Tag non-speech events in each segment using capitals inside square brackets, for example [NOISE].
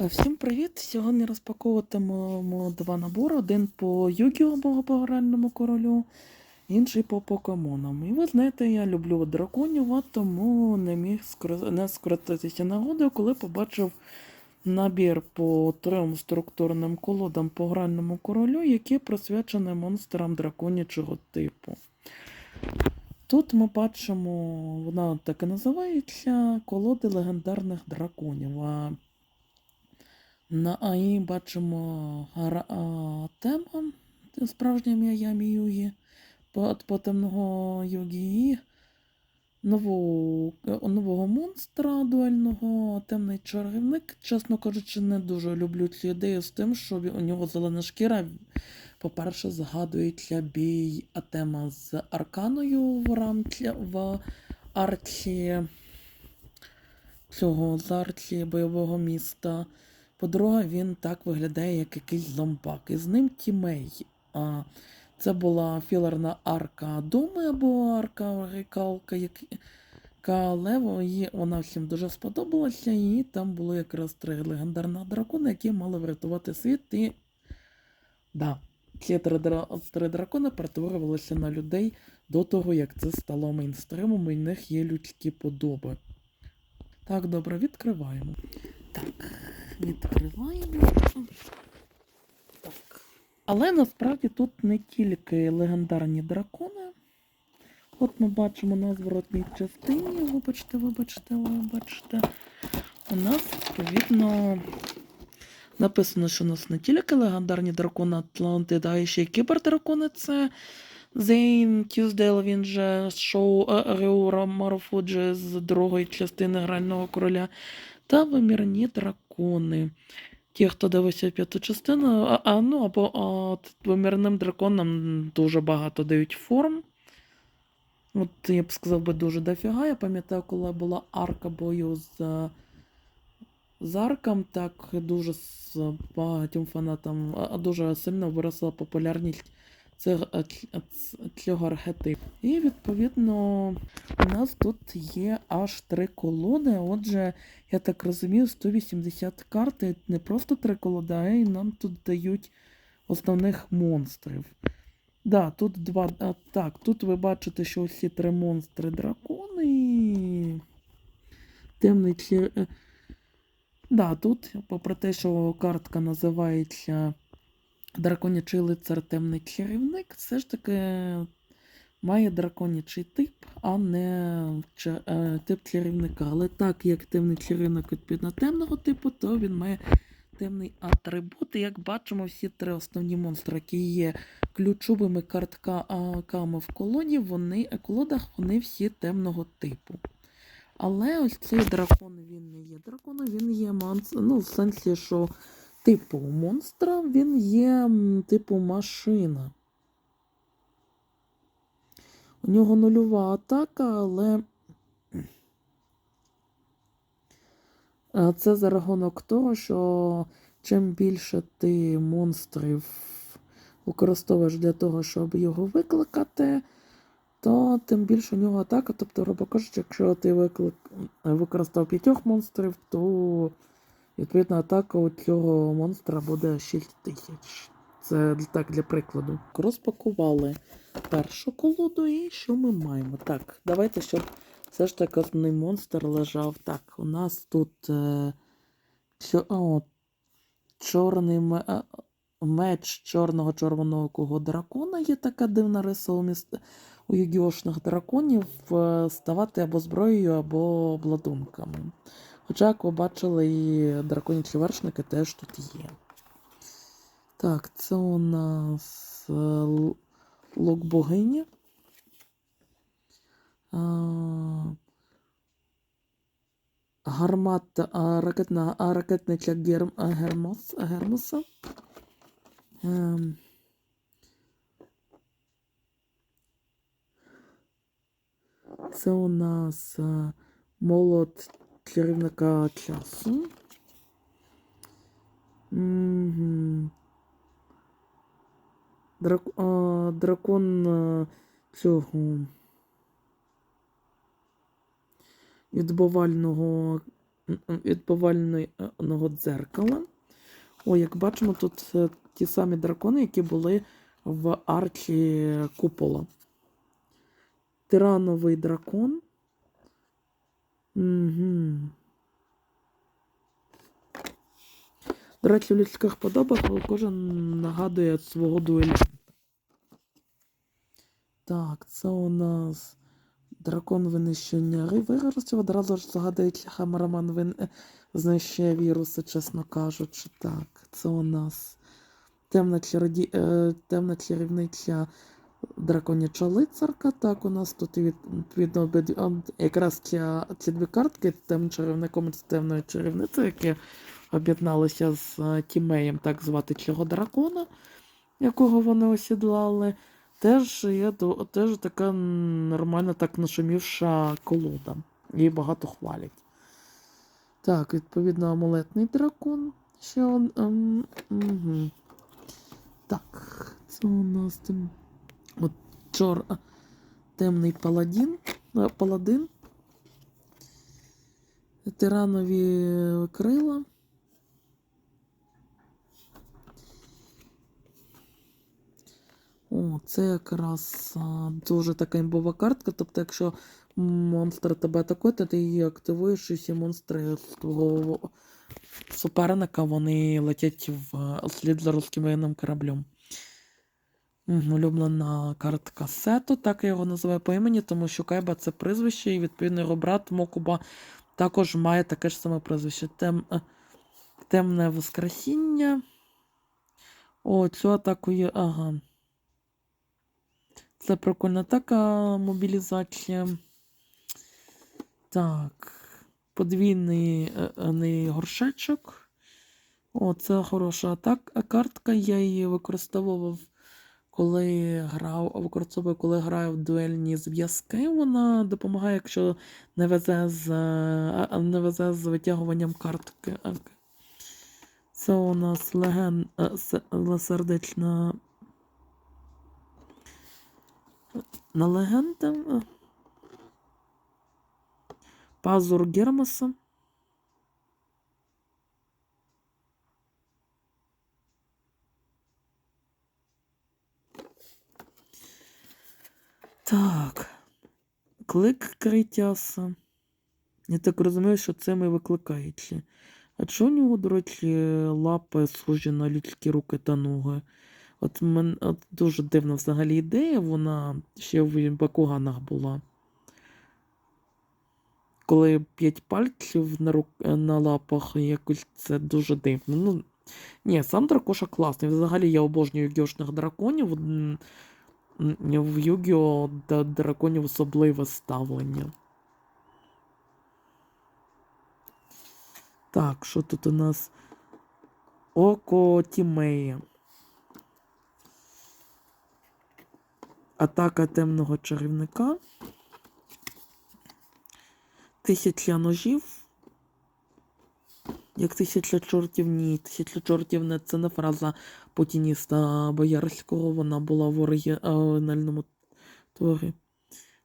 Е, Всім привіт! Сьогодні розпаковуватимемо два набори: один по Югіо багатогранному королю, інший по покемонам. І ви знаєте, я люблю драконів, а тому не міг не скористатися нагодою, коли побачив набір по трьом структурним колодам по гральному королю, які присвячені монстрам драконячого типу. Тут ми бачимо, вона так і називається колоди легендарних драконів. А на АІ бачимо тема, справжнє ім'я Югі, по, по темного Югі і е, нового монстра дуельного темний чарівник. Чесно кажучи, не дуже люблю цю ідею з тим, що у нього зелена шкіра. По-перше, згадується бій Атема з Арканою в рамці в арці цього з арці бойового міста. По-друге, він так виглядає, як якийсь зомбак. І з ним тімей. А, це була філерна арка Думи або арка Рикалка, як... але її- вона всім дуже сподобалася, і там було якраз три легендарних дракони, які мали врятувати світ. І да, ці три, три дракони перетворювалися на людей до того, як це стало мейнстримом, і в них є людські подоби. Так, добре, відкриваємо. Так, відкриваємо. Так. Але насправді тут не тільки легендарні дракони. От ми бачимо на зворотній частині, вибачте, вибачте, вибачте. У нас, відповідно, написано, що у нас не тільки легендарні дракони Атлантида, а ще й кібердракони. Це Зейн Тюздейл, він же шоу Реура Марофуджі з другої частини Грального короля. Та вимірні дракони. Ті, хто дивився п'яту частину, а, а, ну, або а, вимірним драконам дуже багато дають форм. От я б сказав би дуже дофіга. Я пам'ятаю, коли була арка бою з, з арком, так дуже з багатьом фанатам дуже сильно виросла популярність цих, е, е, цього архетипу. І відповідно у нас тут є аж три колоди. Отже, я так розумію, 180 карт не просто три колоди, а й нам тут дають основних монстрів. Да, тут два. А, так, тут ви бачите, що всі три монстри дракони. Темний е, Да, тут, попри те, що картка називається Драконячий лицар темний чарівник, все ж таки має драконячий тип, а не е, тип чарівника. Але так як темний чарівник відповідно темного типу, то він має темний атрибут. І як бачимо, всі три основні монстри, які є ключовими картками в колоді, вони, колодах, вони всі темного типу. Але ось цей дракон він не є драконом, він є монс... ну, в сенсі, що типу монстра він є типу машина. У нього нульова атака, але е, це за рахунок того, що чим більше ти монстрів використовуєш для того, щоб його викликати, то тим більше у нього атака. Тобто, грубо кажучи, якщо ти виклик... використав п'ятьох монстрів, то відповідна атака у цього монстра буде 6 тисяч. Це так для прикладу. Розпакували першу колоду, і що ми маємо? Так, давайте, щоб все ж таки основний монстр лежав. Так, у нас тут е, чо, о, чорний ме- меч чорного червоного дракона. Є така дивна риса у, міст... у югіошних драконів е, ставати або зброєю, або обладунками. Хоча, як ви бачили, і драконячі вершники теж тут є. Так, це у нас е, лук богині. А, гармата, ракетна, а, ракетниця Герм, Гермос, Гермоса. Ем, це у нас е, молот чарівника часу. Мгм. Драк, а, дракон а, цього відбувального відповального дзеркала. О, як бачимо, тут е, ті самі дракони, які були в арчі купола. Тирановий дракон. Угу. Речі, в людських подобах кожен нагадує свого дуелянта. Так, це у нас дракон винищення вигорів. Одразу ж згадується Хамараман вин... знищує віруси, чесно кажучи. Так, це у нас темна, чароді... е, темна чарівниця драконяча лицарка. Так, у нас тут відповідно якраз ця, ці дві картки темним чарівником і з темною чарівницею, які об'єдналися з е, тімеєм, так звати цього дракона, якого вони осідлали. Теж є теж така нормальна, так нашумівша колода. Її багато хвалять. Так, відповідно, амулетний дракон. Ще он. Угу. Так, це у нас там. Чор. Темний паладін. Паладин. Тиранові крила. О, це якраз дуже така імбова картка. Тобто, якщо монстр тебе атакує, то ти її активуєш, і всі монстри з твого суперника вони летять в е, слід за русським воєнним кораблем. Улюблена картка Сето, так я його називаю по імені, тому що Кайба це прізвище, і відповідно його брат Мокуба також має таке ж саме прізвище. Тем, е, темне Воскресіння. О, цю атаку є. Ага. Це прикольна така мобілізація. Так. Подвійний е, не горшечок. О, це хороша атак, картка. Я її використовував, коли грав, використовую, коли граю в дуельні зв'язки. Вона допомагає, якщо не везе з, е, не везе з витягуванням картки. Це у нас леген, е, сердечна на легенда. Пазур Гермеса. Так. Клик Критяса. Я так розумію, що це ми викликаючи. А чого у нього, до речі, лапи схожі на людські руки та ноги? От, мен, от дуже дивна взагалі ідея, вона ще в Бакуганах була. Коли п'ять пальців на, рук, на лапах, якось це дуже дивно. Ну, ні, сам дракоша класний. Взагалі я обожнюю гьошних драконів. В Югіо до драконів особливе ставлення. Так, що тут у нас? Око Тімея. Атака темного чарівника. Тисяча ножів. Як тисяча чортів, ні. Тисяча чортів не це не фраза путініста Боярського. Вона була в оригінальному творі.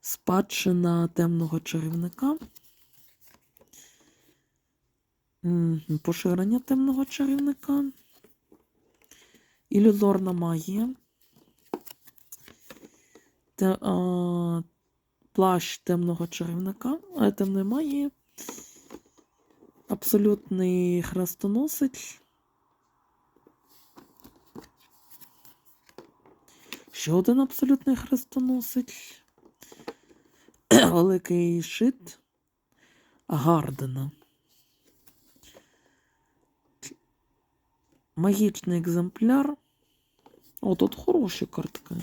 Спадщина темного чарівника. Поширення темного чарівника. Ілюзорна магія. Те, а, плащ темного чарівника, а, темної магії. Абсолютний хрестоносич. Ще один абсолютний хрестоносич. [CLEARS THROAT] Великий шит Гардена. Магічний екземпляр. О, тут хороші картки.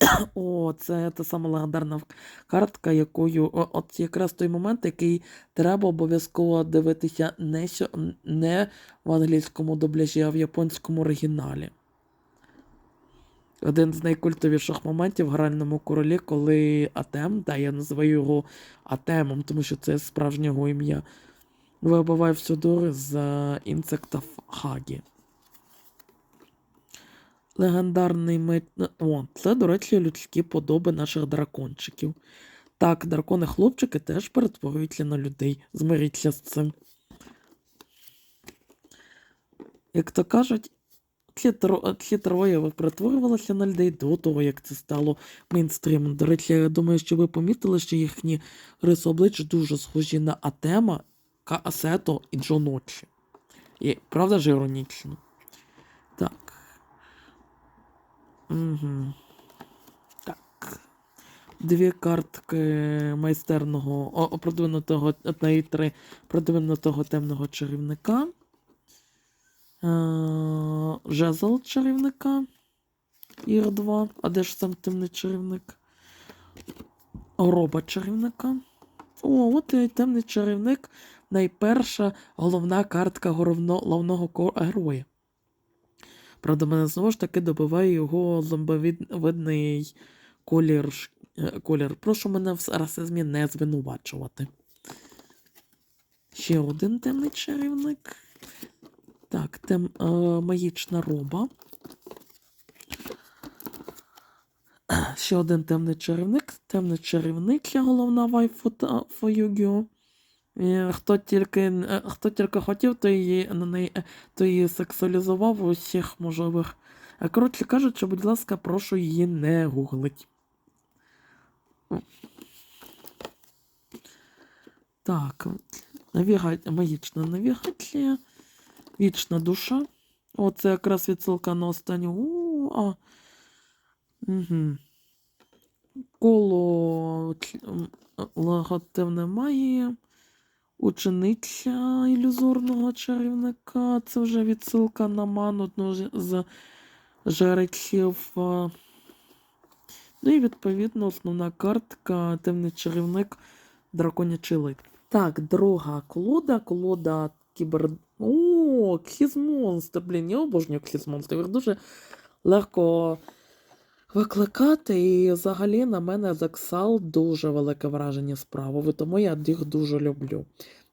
[COUGHS] О, це та сама легендарна картка, якою. От якраз той момент, який треба обов'язково дивитися не, сьо- не в англійському дубляжі, а в японському оригіналі. Один з найкультовіших моментів в гральному королі, коли Атем, да, я називаю його Атемом, тому що це справжнє його ім'я. Вибиває всю дури з е, інсекта Хагі. Легендарний меч. О, це, до речі, людські подоби наших дракончиків. Так, дракони-хлопчики теж перетворюються на людей. Змиріться з цим. Як то кажуть, ці, тро, ці троє перетворювалися на людей до того, як це стало мейнстрімом. До речі, я думаю, що ви помітили, що їхні риси обличчя дуже схожі на Атема, Каасето і Джоночі. І правда ж іронічно? Так. Угу. Так. Дві картки майстерного, о, продвинутого, одної три продвинутого темного чарівника. Е, Жезл чарівника. Ір 2. А де ж сам темний чарівник? Роба чарівника. О, от і темний чарівник. Найперша головна картка головно, головного героя. Правда, мене знову ж таки добиває його зомбовидний колір. е, колір. Прошу мене в расизмі не звинувачувати. Ще один темний чарівник. Так, тем, е, магічна роба. Ще один темний чарівник. Темний чарівник є головна вайфу Фоюгіо. Хто тільки, е, хто тільки хотів, то її, на неї, е, то її сексуалізував у всіх можливих. Е, Коротше кажучи, будь ласка, прошу її не гуглить. Так, навіга... магічна навігація, вічна душа. О, це якраз відсилка на останню. Угу. Коло логотивне магії. Учениця ілюзорного чарівника. Це вже відсилка на одну з- жреців. Ну і відповідно основна картка темний чарівник драконячий лик. Так, друга колода, колода кібер. О, кхізмонстр. Блін, я обожнюю кхізмонстрів. Їх дуже легко викликати. І взагалі на мене Заксал дуже велике враження справи, тому я їх дуже люблю.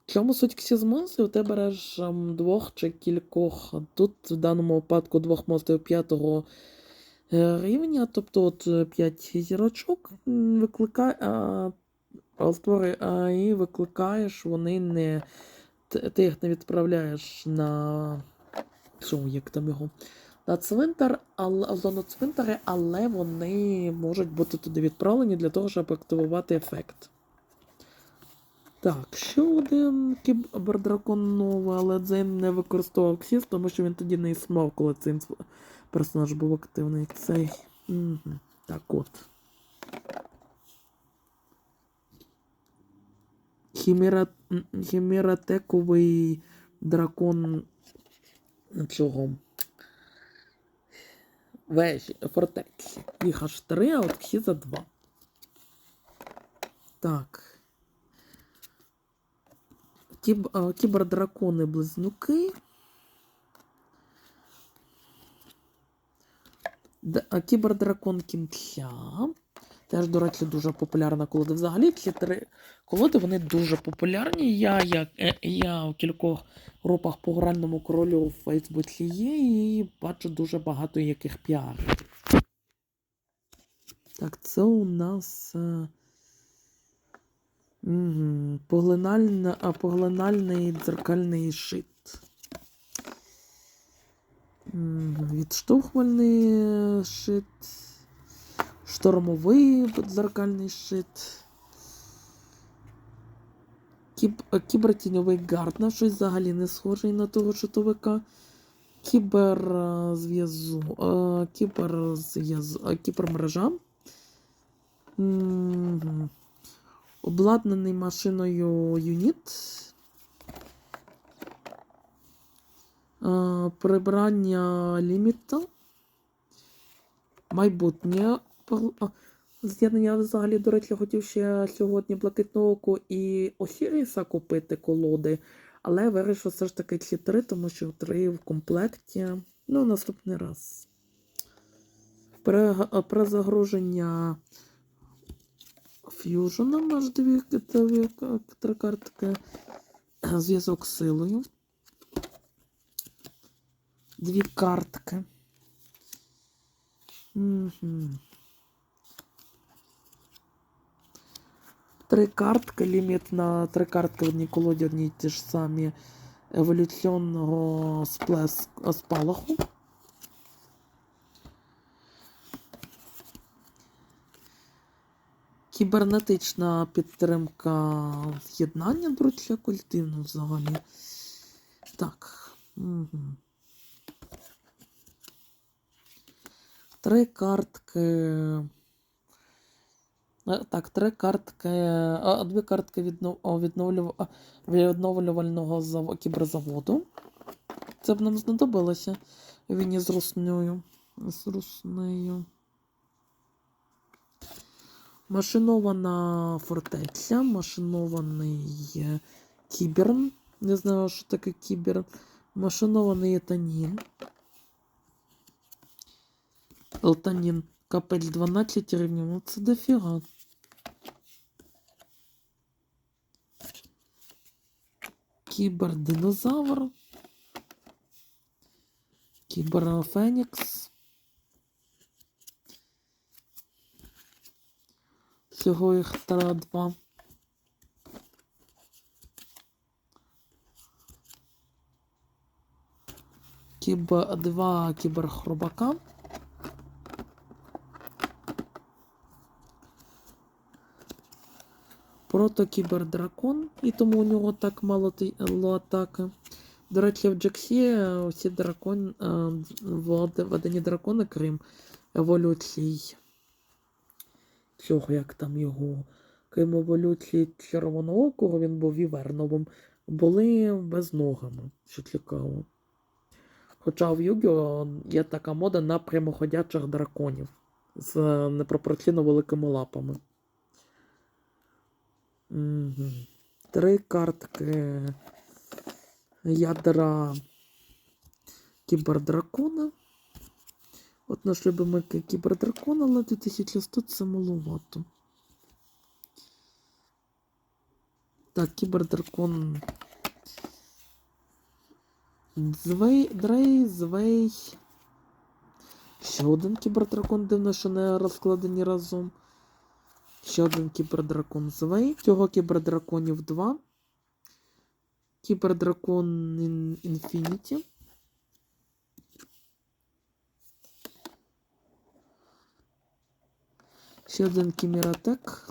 В чому суть ксізмонстрів? Ти береш ем, двох чи кількох, тут в даному випадку двох монстрів п'ятого е, рівня, тобто от 5 зірочок викликає, а, а, і викликаєш, вони не. Ти, їх не відправляєш на. Що, як там його? На цвинтар, але в зону цвинтаря, але вони можуть бути туди відправлені для того, щоб активувати ефект. Так, ще один кібердракон новий, але Дзейн не використовував Ксіс, тому що він тоді не існував, коли цей персонаж був активний. Цей. Угу. Так от. Хімера... м, Хімератековий дракон цього. Вежі, фортеці. Їх аж три, а от Кхіза два. Так. Кіб, кібердракони-близнюки. Д- Кібердракон кінця. Теж, до речі, дуже популярна колода. Взагалі, ці три колоди вони дуже популярні. Я, е, я у кількох групах по гральному королю у Фейсбуці є і бачу дуже багато яких піарів. Так, це у нас. Угу. Поглинальний дзеркальний шит. Мгм, Відштовхувальний шит. Штормовий дзеркальний шит. Кіб, е, кібертіньовий Гарднер, щось взагалі не схожий на того шитовика. Кіберзв'язу. е, Кіберзв'язу. е, Кібермережа. Мгм. Обладнаний машиною юніт. Прибрання ліміта. Майбутнє. З'єднання взагалі, до речі, хотів ще сьогодні Блакитного оку і Осіріса купити колоди, але вирішив все ж таки ці три, тому що три в комплекті. Ну, наступний раз. Пере- Перезагруження ф'юженом аж дві три картки. Зв'язок з силою. Дві картки. Угу. Три картки, ліміт на три картки в одній колоді одні ті ж самі еволюційного сплес спалаху. Кібернетична підтримка з'єднання, речі, якось взагалі. Так. Угу. Три картки. Е, Так, три картки. а, Дві картки відновлювального зав... кіберзаводу. Це б нам знадобилося. Він із руснею. З руснею. Машинована фортеця, машинований е, кіберн. Не знаю, що таке кіберн. Машинований етанін. Елтанін. Капель 12 рівнів. Ну це дофіга. Кібердинозавр. Кіберфенікс. Всього їх та два. Кіб... Два кіберхробака. Протокібердракон, і тому у нього так мало атаки. До речі, в Джексі усі дракон, е, вод- водяні дракони, крім еволюцій цього, як там його, крім еволюції червоноокого, він був віверновим, були безногими, що цікаво. Хоча в Югіо є така мода на прямоходячих драконів з непропорційно великими лапами. Угу. Три картки ядра кібердракона. От наш любимий кібердракон, але 2100 це маловато. Так, кібердракон. Звей, Дрей, Звей. Ще один кібердракон, дивно, що не розкладені разом. Ще один кібердракон Звей. Цього кібердраконів два. Кібердракон Ін- Інфініті. Ще один Кіміратек.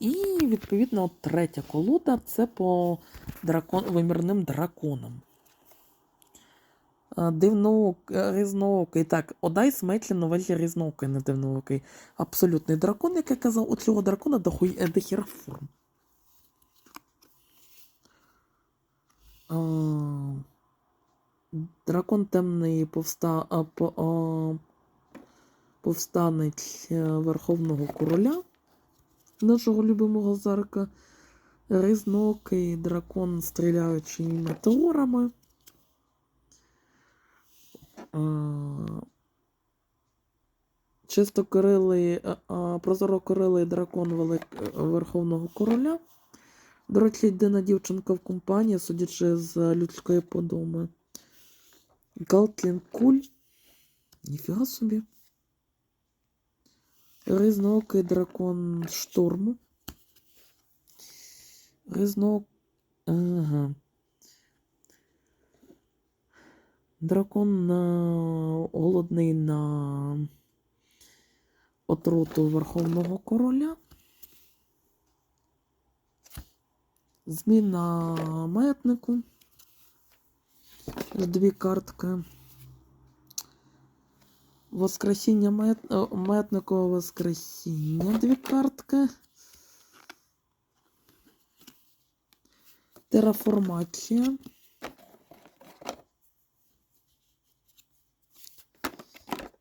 І, відповідно, третя колода це по дракон... вимірним драконам. А, Дивноок... е, різноокий. Так, Одайс Метлі новелі різноокий, не дивноокий. Абсолютний дракон, як я казав, у цього дракона е, дохіра форм. Дракон темний повста... а, по... а... повстанець е, Верховного Короля, нашого любимого зарка, різноокий дракон, стріляючий метеорами. А, Чистокорилий, а, а, прозорокорилий дракон Велик... е, Верховного Короля. До речі, єдина дівчинка в компанії, судячи з людської подоми. Галтлін Куль. Ніфіга собі. Різноокий дракон шторму. Різно... Ага. Дракон на... голодний на отруту Верховного Короля. Зміна маятнику. Дві картки. Воскресіння мает... е, воскресіння. Дві картки. Тераформація.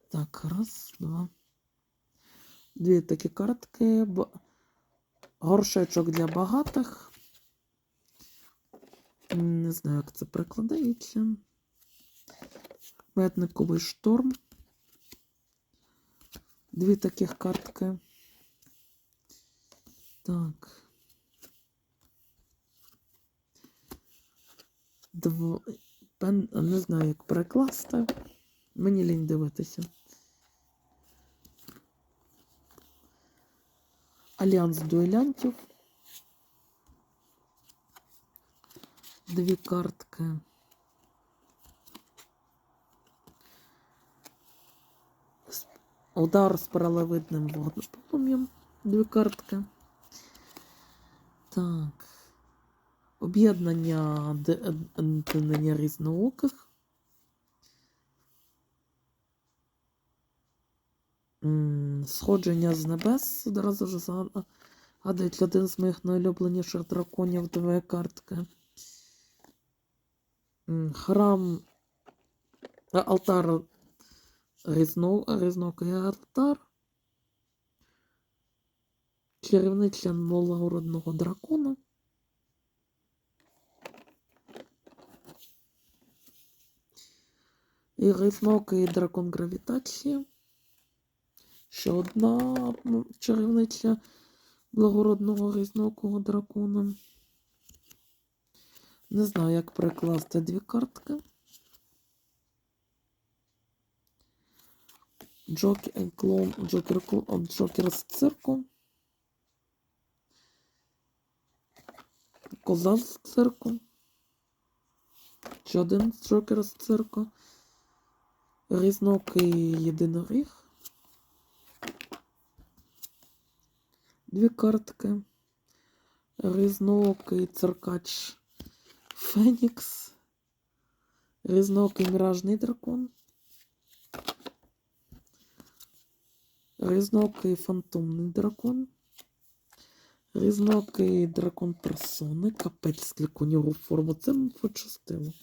Так, раз, два. Дві такі картки. Горшечок для багатих. Не знаю, як це перекладається. Маятниковий шторм. Дві таких картки. Так. Дв... Пен... Не знаю, як перекласти. Мені лінь дивитися. Альянс дуелянтів. Дві картки. Удар з паралевидним вогнеполум'ям. Дві картки. Так. Об'єднання різнооких. Сходження з небес. Одразу ж згадують один з моїх найулюбленіших драконів дві картки. Храм. Алтар різно, різнокий алтар. Чарівниця благородного дракона. І різнокий дракон гравітації. Ще одна чарівниця благородного різнокого дракона. Не знаю, як перекласти дві картки. Джокер, клоун, Джокер з цирку. Коза з цирку. Ще один Джокер з цирку. Різнокий єдиноріг. Дві картки. Різнокий циркач Фенікс. Різнокий міражний дракон. Різнокий фантомний дракон. Різнокий дракон персони. Капець скільки у нього форму. Це ми почастило.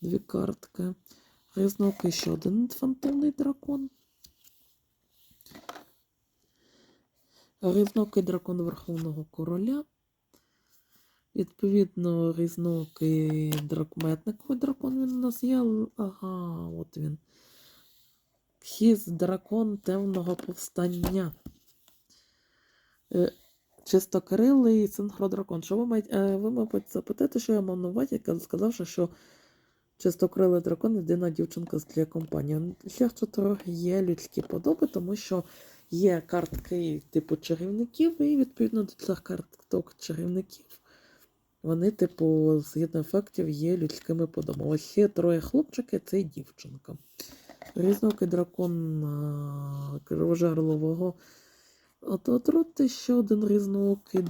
Дві картки. Різнокий ще один фантомний дракон. Різнокий дракон Верховного Короля. Відповідно, різнокий дракметниковий дракон він у нас є. Ага, от він. Хіз дракон темного повстання. Е, Чистокрилий синхродракон. Що ви маєте? е, Ви, мабуть, запитаєте, що я мав на увазі, сказавши, що чистокрилий дракон єдина дівчинка з для компанії. Що трохи є людські подоби, тому що є картки типу чарівників, і відповідно до цих карток чарівників. Вони, типу, згідно ефектів, є людськими подобами. Ось ще троє хлопчики, це і дівчинка. Різнокий дракон от отрути, ще один різноокий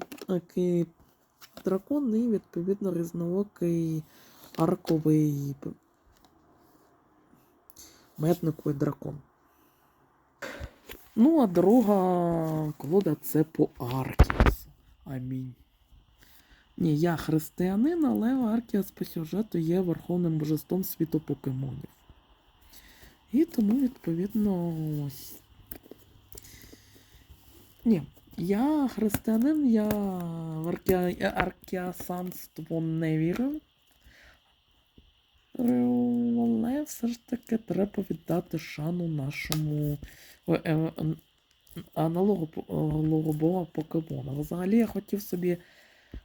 дракон, і відповідно різноокий арковий метниковий дракон. Ну, а друга колода це по Аркіасу. Амінь. Ні, я християнин, але Аркіас по сюжету є верховним божеством світу покемонів. І тому, відповідно, ось. Ні, я християнин, я в аркea... аркіасанство не вірю. Але все ж таки треба віддати шану нашому е, е, аналогу бога покемона. Взагалі я хотів собі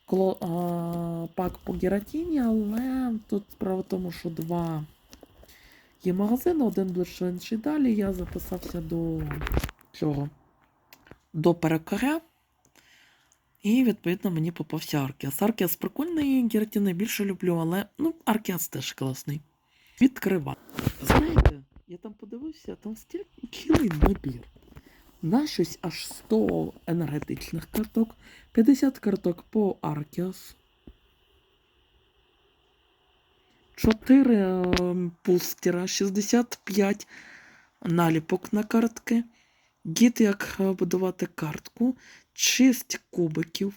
кло, а, пак по Гератіні, але тут справа в тому, що два є магазини, один ближче інший далі. Я записався до цього до перекаря. І, відповідно, мені попався Аркіас. Аркіас прикольний, Гератін найбільше люблю, але ну, Аркіас теж класний. Відкрива. Знаєте, я там подивився, там стільки цілий набір. На щось аж 100 енергетичних карток, 50 карток по Аркіасу. 4 ем, пустера, 65 наліпок на картки. Гід, як е, будувати картку, 6 кубиків.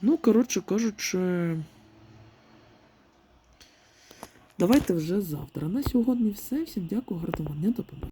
Ну, коротше кажучи, давайте вже завтра. На сьогодні все. Всім дякую, гарного дня, до побачення.